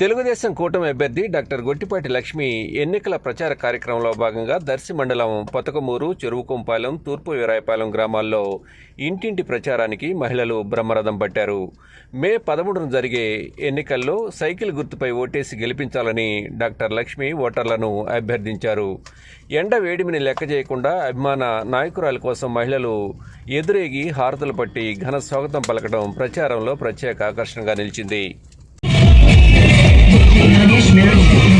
తెలుగుదేశం కూటమి అభ్యర్థి డాక్టర్ గొట్టిపాటి లక్ష్మి ఎన్నికల ప్రచార కార్యక్రమంలో భాగంగా దర్శి మండలం పతకమూరు చెరువుకుంపాలెం తూర్పు వీరాయపాలెం గ్రామాల్లో ఇంటింటి ప్రచారానికి మహిళలు బ్రహ్మరథం పట్టారు. మే పదమూడున జరిగే ఎన్నికల్లో సైకిల్ గుర్తుపై ఓటేసి గెలిపించాలని డాక్టర్ లక్ష్మి ఓటర్లను అభ్యర్థించారు. ఎండ వేడిమిని లెక్క చేయకుండా అభిమాన నాయకురాల కోసం మహిళలు ఎదురేగి హారతులు పట్టి ఘన స్వాగతం పలకడం ప్రచారంలో ప్రత్యేక ఆకర్షణగా నిలిచింది. eles.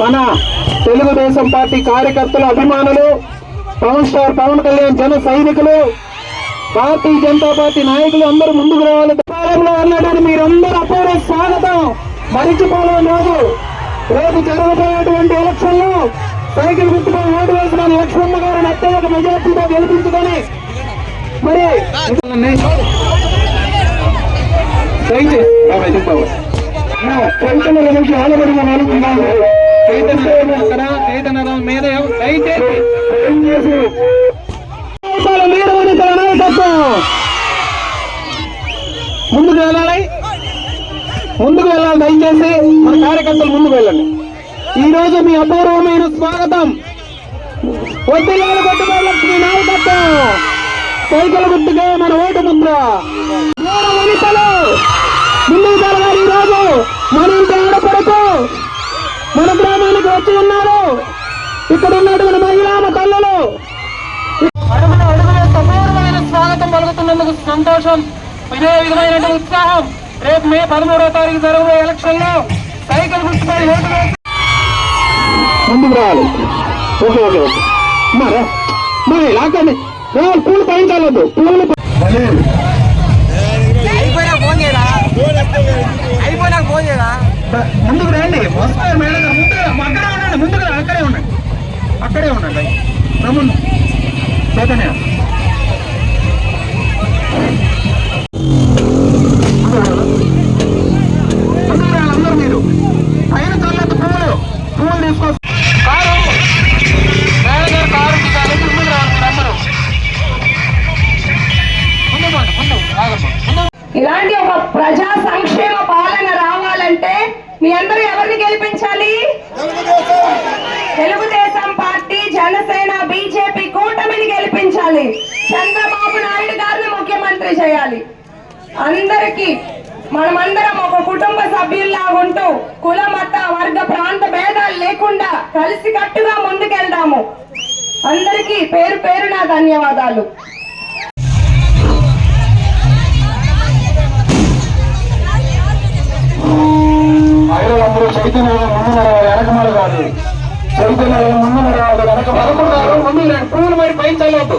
మన తెలుగుదేశం పార్టీ కార్యకర్తలు అభిమానులు పవన్ స్టార్ పవన్ కళ్యాణ్ జన సైనికులు భారతీయ జనతా పార్టీ నాయకులు అందరూ ముందుకు రావాలి. కాలంలో అన్నటువంటి మీరందరూ అపూర్వ స్వాగతం. మరిచిపోలేని రోజు. రేపు జరగబోయేటువంటి ఎలక్షన్లో సైకిల్ గుర్తుపై ఓటు వేసిన లక్ష్మమ్మ గారిని అత్యధిక మెజార్టీతో గెలిపించుకొని మరి దయచేసి చైతన్య నుంచి ఆలబడిన అనుకున్నాను వద్దిల్లాలు కొట్టుకోవాలి లక్ష్మి నాయకత్వం. సైకిల్ గుర్తుగా మన ఓటు ముద్ర. వనితలు. ముందుకు జరగాలి ఈ రోజు మన ఇంటి ఆడపడుతూ మన గ్రామానికి వచ్చి ఉన్నారు. ఇక్కడ ఉన్నటువంటి మహిళా తల్లులు అడుగున అడుగున సపూర్వమైన స్వాగతం పలుకుతున్నందుకు సంతోషం ఇదే విధమైన ఉత్సాహం. రేపు మే పదమూడవ తారీఖు జరగబోయే ఎలక్షన్లో సైకిల్ గుర్తుపై ఓటు ముందుకు రావాలి. Okay okay okay. మరే? మరి రావాలి పూలు పూలు అయిపోయినాక ఫోన్ చేయరా? ముందుకు రండి. వస్తారు మేడం గారు. ముందుగా అక్కడే ఉండండి. ముందుగా అక్కడే ఉండండి. అక్కడే ఉండండి. రమ్ముండు చైతన్య. అందరికీ మనమందరం ఒక కుటుంబ సభ్యుల్లా ఉంటూ కుల మత వర్గ ప్రాంత భేదాలు లేకుండా కలిసికట్టుగా ముందుకెళ్దాము. అందరికీ పేరు పేరున ధన్యవాదాలు. మహిళలందరూ చైతన్య ముందు నడవాలి వెనకమల కాదు. చైతన్య ముందు నడవాలి వెనక పదకొండు ముందు. పువ్వులు మరి పైన చల్లవద్దు.